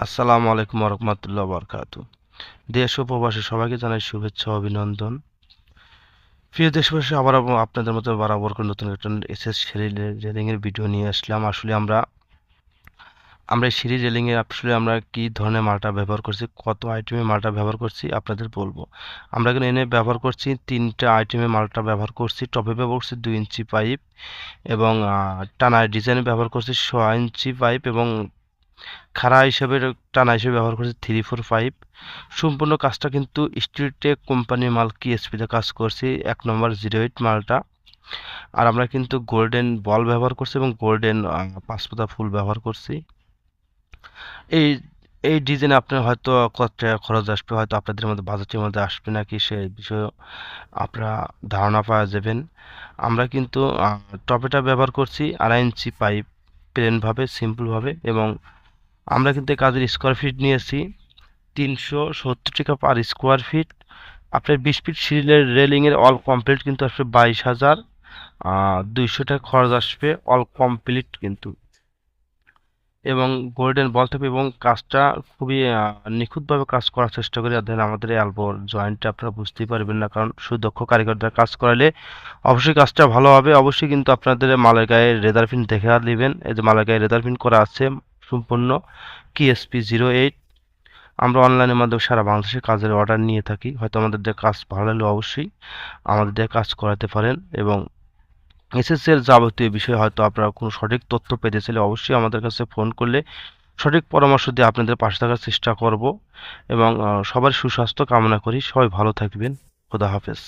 আসসালামু আলাইকুম রহমতুল্লাহ বরকাত দেশ ও প্রবাসী সবাইকে জানাই শুভেচ্ছা অভিনন্দন। প্রিয় দেশবাসী আবার আপনাদের মতো বরাবর করে নতুন একটা এসএস সিরিজ রেলিং এর ভিডিও নিয়ে আসলাম। আসলে আমরা আমরা এই সিরিজ রেলিং এ আসলে আমরা কি ধরনের মালটা ব্যবহার করছি, কত আইটেমের মালটা ব্যবহার করছি, আপনাদের বলব। আমরা এখানে এনে ব্যবহার করছি, তিনটা আইটেমের মালটা ব্যবহার করছি। টপে ব্যবহার করছি দুই ইঞ্চি পাইপ এবং টানায় ডিজাইনে ব্যবহার করছি ছ ইঞ্চি পাইপ এবং খাড়া হিসেবে, টানা হিসেবে ব্যবহার করছি থ্রি ফোর ফাইভ সম্পূর্ণ কাজটা কিন্তু স্টিলটেক কোম্পানির মাল কি এসপিতে কাজ করছি, এক নম্বর জিরো এইট মালটা। আর আমরা কিন্তু গোল্ডেন বল ব্যবহার করছি এবং গোল্ডেন পাঁচপাতা ফুল ব্যবহার করছি। এই এই ডিজাইনে আপনার হয়তো কত খরচ আসবে, হয়তো আপনাদের মধ্যে বাজেটের মধ্যে আসবে নাকি সে বিষয়ে আপনারা ধারণা পাওয়া যাবেন। আমরা কিন্তু টপেটা ব্যবহার করছি, আড়াই ইঞ্চি পাইপ প্লেনভাবে সিম্পলভাবে এবং আমরা কিন্তু এই কাজের স্কোয়ার ফিট নিয়েছি। তিনশো সত্তর টাকা পার স্কোয়ার ফিট আপনার বিশ ফিট সিরিজের রেলিংয়ের অল কমপ্লিট কিন্তু আসবে বাইশ হাজার। দুইশো টাকা খরচ আসবে অল কমপ্লিট কিন্তু। এবং গোল্ডেন বল থাকবে এবং কাজটা খুবই নিখুঁতভাবে কাজ করার চেষ্টা করি। দেখেন আমাদের অ্যালবোর জয়েন্টটা আপনারা বুঝতেই পারবেন না, কারণ সুদক্ষ কারিগরদের কাজ করালে অবশ্যই কাজটা ভালো হবে। অবশ্যই কিন্তু আপনাদের মালের গায়ে রেদারফিন দেখে নেবেন। এই যে মালের গায়ে রেদারফিন করা আছে সম্পূর্ণ কিএসপি জিরো এইট আমরা অনলাইনের মাধ্যমে সারা বাংলাদেশে কাজের অর্ডার নিয়ে থাকি। হয়তো আমাদের দিয়ে কাজ ভালো লাগলে অবশ্যই আমাদের দিয়ে কাজ করাতে পারেন এবং এসএসসি এর যাবতীয় বিষয়ে হয়তো আপনারা কোনো সঠিক তথ্য পেতে চাইলে অবশ্যই আমাদের কাছে ফোন করলে সঠিক পরামর্শ দিয়ে আপনাদের পাশে থাকার চেষ্টা করব এবং সবার সুস্বাস্থ্য কামনা করি। সবাই ভালো থাকবেন। খোদা হাফেজ।